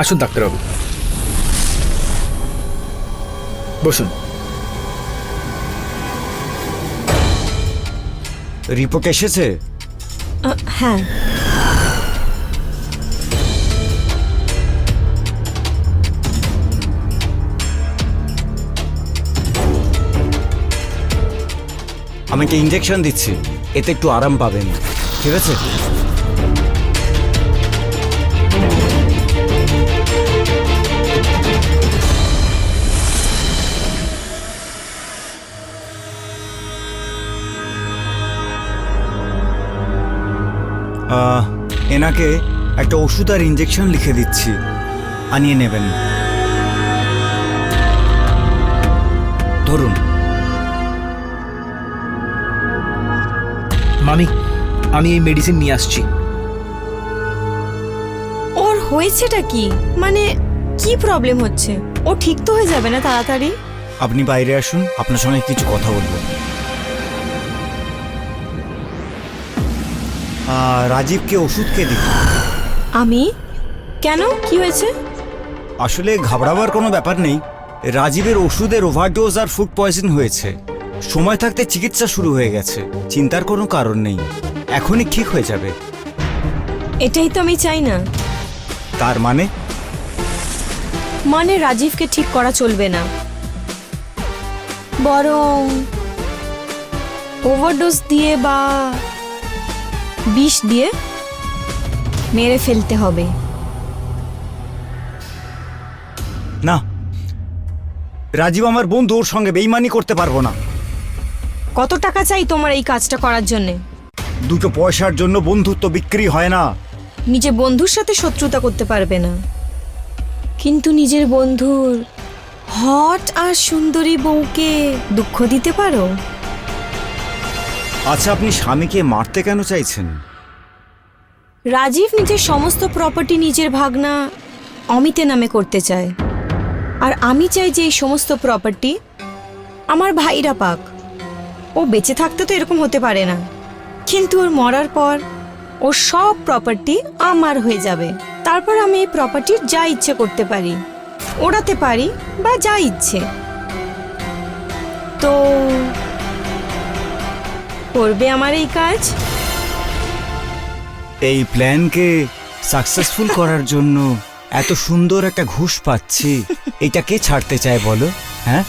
আসুন ডাক্তারবাবু বসুন। রিপোর্ট এসেছে? হ্যাঁ। আমাকে ইঞ্জেকশন দিচ্ছি। এতে একটু আরাম পাবেন। ঠিক আছে? এনাকে একটা ওষুধ আর ইঞ্জেকশন লিখে দিচ্ছি। আনিয়ে নেবেন। ধরুন। মামি আমি এই মেডিসিন নিয়ে আসছি। ওর হয়েছেটা কি? মানে কি প্রবলেম হচ্ছে? ও ঠিক তো হয়ে যাবে না তাড়াতাড়ি? আপনি বাইরে আসুন আপনার সঙ্গে কিছু কথা বলব। রাজীবকে ওষুধ কে দিল আমি? কেন? কি হয়েছে? আসলে ঘাবড়াবার কোনো ব্যাপার নেই। রাজীবের ওষুধের ওভারডোজ আর ফুড পয়জন হয়েছে। সময় থাকতে চিকিৎসা শুরু হয়ে গেছে। চিন্তার কোনো কারণ নেই। এখনই ঠিক হয়ে যাবে। এটাই তো আমি চাই না। তার মানে? মানে রাজীবকে ঠিক করা চলবে না। বরং ওভারডোজ দিয়ে বা বিষ দিয়ে মেরে ফেলতে হবে। না। রাজীব আমার বন্ধু ওর সঙ্গে বেইমানি করতে পারব না। কত টাকা চাই তোমার এই কাজটা করার জন্যে? দুটো পয়সার জন্য বন্ধুত্ব বিক্রি হয় না। নিজে বন্ধুর সাথে শত্রুতা করতে পারবে না। কিন্তু নিজের বন্ধুর হট আর সুন্দরী বউকে দুঃখ দিতে পারো? আচ্ছা আপনি স্বামীকে মারতে কেন চাইছেন? রাজীব নিজের সমস্ত প্রপার্টি নিজের ভাগনা অমিতে নামে করতে চায়। আর আমি চাই যে এই সমস্ত প্রপার্টি আমার ভাইরা পাক। ও বেঁচে থাকতে তো এরকম হতে পারে না। কিন্তু ওর মরার পর ওর সব প্রপার্টি আমার হয়ে যাবে। তারপর আমি এই প্রপার্টির যা ইচ্ছে করতে পারি, ওড়াতে পারি বা যা ইচ্ছে। তো করবে আমার এই কাজ? এই প্ল্যানকে সাকসেসফুল করার জন্য এত সুন্দর একটা ঘুষ পাচ্ছি। এটা কে ছাড়তে চায় বলো হ্যাঁ?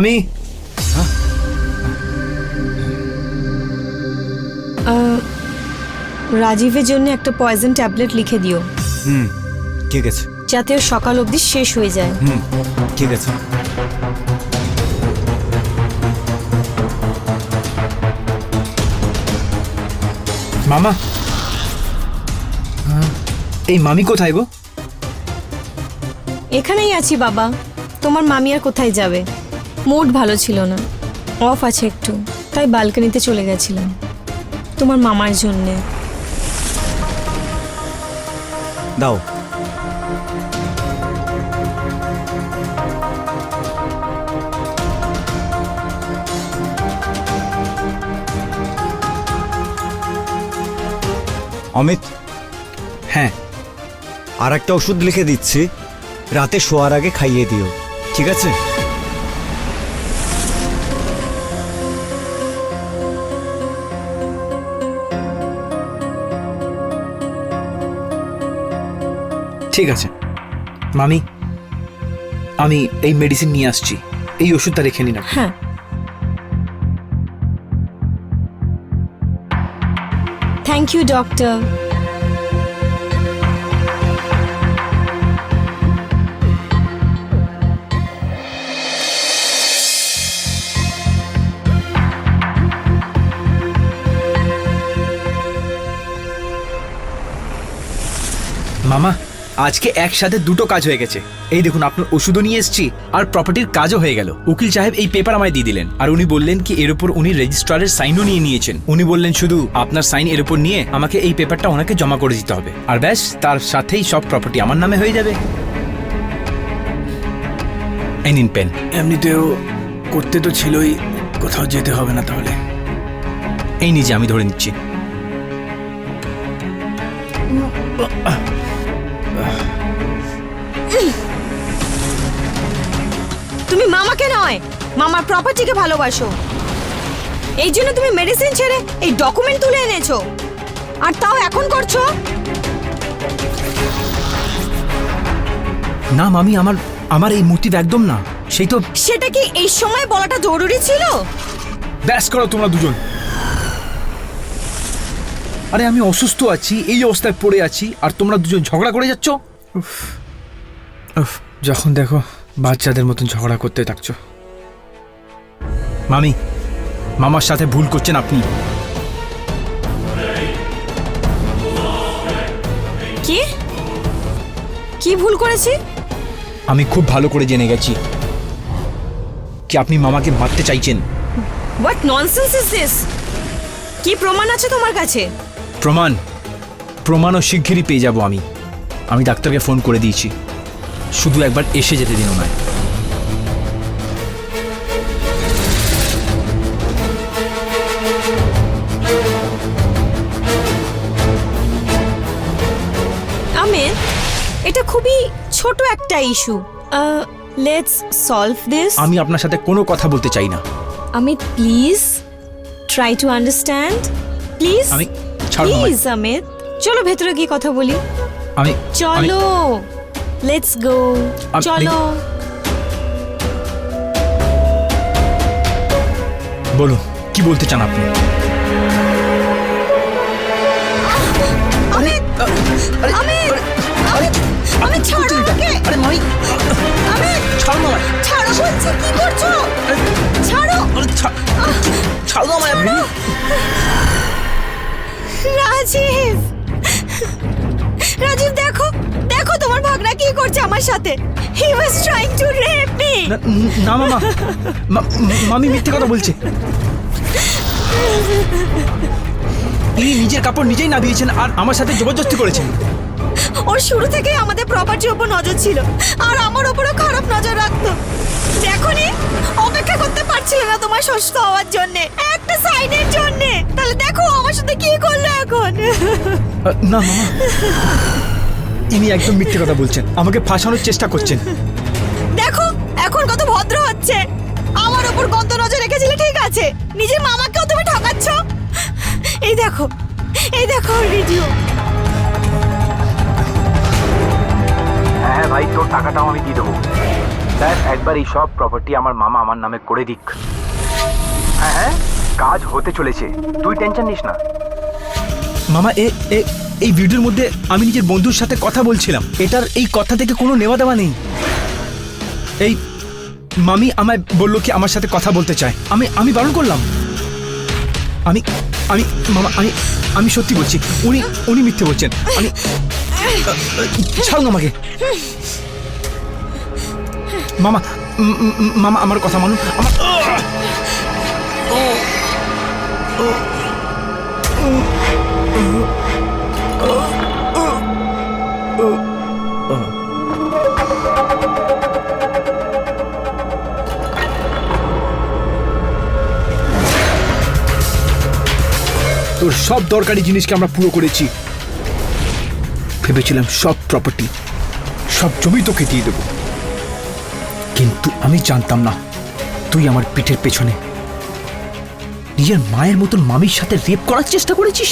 মামি আহ, রাজীবের জন্য একটা পয়জন ট্যাবলেট লিখে দিও। হুম ঠিক আছে। যাতে ওর সকাল অবধি শেষ হয়ে যায়। হুম ঠিক আছে। মামা এই মামি কোথায় গো? এখানেই আছি বাবা। তোমার মামি আর কোথায় যাবে? মুড ভালো ছিল না। অফ আছে একটু, তাই বালকনিতে চলে গেছিলাম। তোমার মামার জন্যে। দাও। অমিত? হ্যাঁ। আর একটা ওষুধ লিখে দিচ্ছি। রাতে শোয়ার আগে খাইয়ে দিও। ঠিক আছে? ঠিক আছে। মামি আমি এই মেডিসিন নিয়ে আসছি। এই ওষুধটা রেখে নিন আপনি। হ্যাঁ। থ্যাংক ইউ ডক্টর মামা আজকে একসাথে দুটো কাজ হয়ে গেছে। এই দেখুন আপনার ওষুধও নিয়ে এসেছি আর প্রপার্টির কাজও হয়ে গেল। উকিল সাহেব এই পেপার আমায় দিয়ে দিলেন আর উনি বললেন কি এর উপর উনি রেজিস্ট্রারের সাইনও নিয়ে নিয়েছেন। উনি বললেন শুধু আপনার সাইন এর উপর নিয়ে আমাকে এই পেপারটা ওনাকে জমা করে দিতে হবে। আর ব্যাস তার সাথেই সব প্রপার্টি আমার নামে হয়ে যাবে। এই নিন পেন এমনিতেও করতে তো ছিলই কোথাও যেতে হবে না তাহলে। এই নিজে আমি ধরে নিচ্ছি। তুমি মামাকে নয় মামার প্রপার্টিকে ভালোবাসো। এই জন্য তুমি মেডিসিন ছেড়ে এই ডকুমেন্ট তুলে এনেছো। আর তাও এখন করছ? না মামি আমার আমার এই মোটিভ একদম না। সেই তো সেটা কি এই সময় বলাটা জরুরি ছিল? ব্যাস করো তোমরা দুজন। আরে আমি অসুস্থ আছি এই অবস্থায় পড়ে আছি আর তোমরা দুজন ঝগড়া করে যাচ্ছ? উফ, উফ, যখন দেখো বাচ্চাদের মতন ঝগড়া করতে থাকছো। মামি মামার সাথে ভুল করছেন আপনি। কি? কি ভুল করেছি? আমি খুব ভালো করে জেনে গেছি কি আপনি মামাকে মারতে চাইছেন। হোয়াট ননসেন্স ইজ দিস কি প্রমাণ আছে তোমার কাছে? প্রমাণ? প্রমাণও শিগগিরই পেয়ে যাব আমি। আমি ডাক্তারকে ফোন করে দিয়েছি। শুধু একবার এসে যেতে দিন ওনায়। আমির এটা খুবই ছোট একটা ইস্যু। লেটস সলভ দিস আমি আপনার সাথে কোনো কথা বলতে চাই না। Amit, please try to understand. Please. আমি ছাড়ুন প্লিজ অমিত চলো ভেতরে গিয়ে কথা বলি। আমি আমি- চলো। লেটস গো চলো। বলুন কি বলতে চান আপনি? ছাড়ো আরে ছাড়ো বলছি কি করছ? ছাড়ো। আরে ছা- ছাড়ুন আমায় আপনি। রাজীব। রাজীব দেখো তোমার কি করছে আমার সাথে? He was trying to rape me না, মামা মামি মিথ্যে কথা বলছে। ইনি নিজের কাপড় নিজেই নামিয়েছেন আর আমার সাথে জবরদস্তি করেছেন। ওর শুরু থেকেই আমাদের প্রপার্টির উপর নজর ছিল। আর আমার উপরও খারাপ নজর রাখতো। দেখনি অপেক্ষা করতে পারছিল না তোমার সুস্থ হওয়ার জন্য। একটা সাইনের জন্য। তাহলে দেখো আমার সাথে কি করল এখন। না মামা ইনি একদম মিথ্যে কথা বলছেন। আমাকে ফাঁসানোর চেষ্টা করছেন। দেখো এখন কত ভদ্র হচ্ছে। আমার উপর গন্ত নজর রেখেছিলে ঠিক আছে। নিজের মামাকেও তুমি ঠকাচ্ছ? এই দেখো এই দেখো ভিডিও হ্যাঁ ভাই তোর টাকাটাও আমি দিয়ে দেবো। দেখ একবার এই সব প্রপার্টি আমার মামা আমার নামে করে দিক। হ্যাঁ হ্যাঁ কাজ হতে চলেছে। তুই টেনশন নিস না। মামা, এ, এ- এই ভিডিওর মধ্যে আমি নিজের বন্ধুর সাথে কথা বলছিলাম। এটার এই কথা থেকে কোনো নেওয়া দেওয়া নেই। এই মামি আমায় বলল কি আমার সাথে কথা বলতে চায়। আমি আমি বারণ করলাম। আমি আমি, মামা, আমি আমি সত্যি বলছি, উনি উনি মিথ্যে বলছেন। আমি, ছাড়ুন আমাকে। মামা মামা, আমার কথা মানুন। আমার সব দরকারি জিনিসকে আমরা পুরো করেছি। ভেবেছিলাম সব প্রপার্টি সব জমি তোকে দিয়ে দেব। কিন্তু আমি জানতাম না, তুই আমার পিঠের পেছনে। নিজের মায়ের মতন মামির সাথে রেপ করার চেষ্টা করেছিস?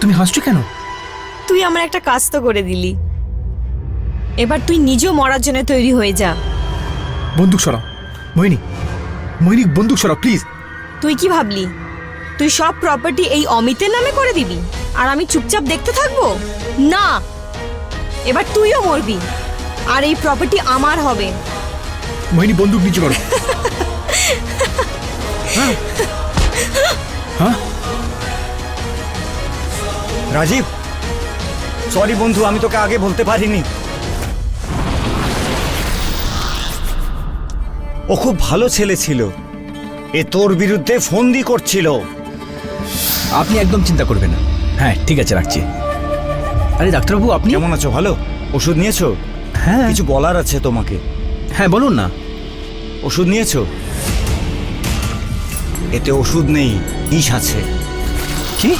তুমি হাসছো কেন? তুই আমার একটা কাজ তো করে দিলি। এবার তুই নিজেও মরার জন্য তৈরি হয়ে যা। বন্দুক সরাও। মোহিনী মোহিনী বন্দুক সরাও প্লিজ তুই কি ভাবলি? তুই সব প্রপার্টি এই অমিতের নামে করে দিবি? আর আমি চুপচাপ দেখতে থাকব? না! এবার তুইও মরবি। আর এই প্রপার্টি আমার হবে। মোহিনী বন্দুক নিচে করো হ্যাঁ। হ্যাঁ। রাজীব সরি বন্ধু আমি তোকে আগে বলতে পারিনি। ও খুব ভালো ছেলে ছিল। এ তোর বিরুদ্ধে ফন্দি করছিল। আপনি একদম চিন্তা করবেন না। হ্যাঁ ঠিক আছে রাখছি। আরে ডাক্তারবাবু আপনি? কেমন আছো? ভালো? ওষুধ নিয়েছো? হ্যাঁ। কিছু বলার আছে তোমাকে? হ্যাঁ বলুন না। ওষুধ নিয়েছো? এতে ওষুধ নেই বিষ আছে। কি?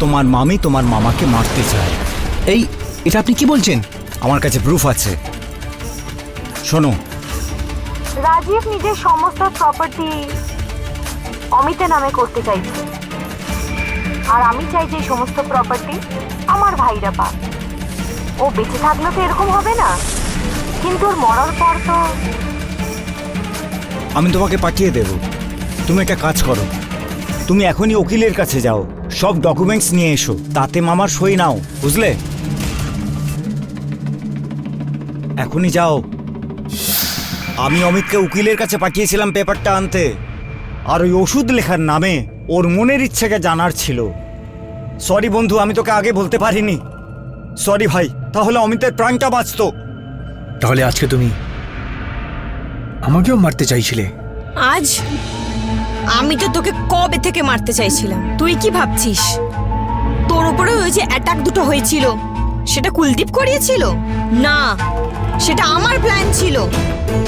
তোমার মামি তোমার মামাকে মারতে চায়। এই এটা আপনি কি বলছেন? আমার কাছে প্রুফ আছে। শোনো রাজীব নিজের সমস্ত প্রপার্টি অমিতের নামে করতে চাইছে। আর আমি চাই যে সমস্ত প্রপার্টি আমার ভাইরা পাক। ও বেঁচে থাকলে তো এরকম হবে না। কিন্তু ওর মরার পর তো আমি তোমাকে পাঠিয়ে দেব। তুমি একটা কাজ করো। তুমি এখনই উকিলের কাছে যাও। সব ডকুমেন্টস নিয়ে এসো। তাতে মামার সই নাও, বুঝলে? এখনই যাও। আমি অমিতকে উকিলের কাছে পাঠিয়েছিলাম পেপারটা আনতে। আর ওই ওষুধ লেখার নামে ওর মনের ইচ্ছেকে জানার ছিল। সরি বন্ধু আমি তোকে আগে বলতে পারিনি। সরি ভাই তাহলে অমিতের প্রাণটা বাঁচতো। তাহলে আজকে তুমি আমাকেও মারতে চাইছিলে? আজ আমি তো তোকে কবে থেকে মারতে চাইছিলাম? তুই কি ভাবছিস? তোর উপরে ওই যে অ্যাটাক দুটো হয়েছিল। সেটা কুলদীপ করিয়েছিল না সেটা আমার প্ল্যান ছিল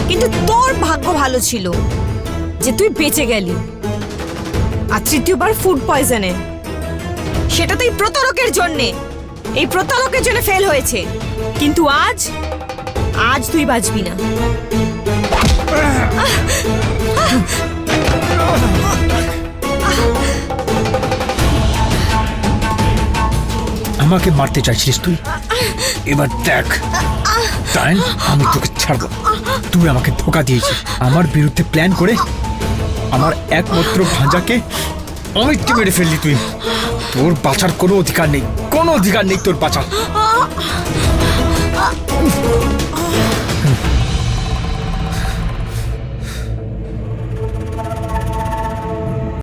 কিন্তু তোর ভাগ্য ভালো ছিল যে তুই বেঁচে গেলি আর তৃতীয়বার ফুড পয়জনে সেটা তো এই প্রতারকের জন্যে এই প্রতারকের জন্য ফেল হয়েছে কিন্তু আজ আজ তুই বাঁচবি না আমাকে মারতে চাইছিস তুই? এবার দেখ। তাই আমি তোকে ছাড়বো। তুই আমাকে ধোকা দিয়েছিস। আমার বিরুদ্ধে প্ল্যান করে আমার একমাত্র ভাঁজাকে অনেককে মেরে ফেললি তুই। তোর বাঁচার কোনো অধিকার নেই, কোনো অধিকার নেই তোর বাঁচার।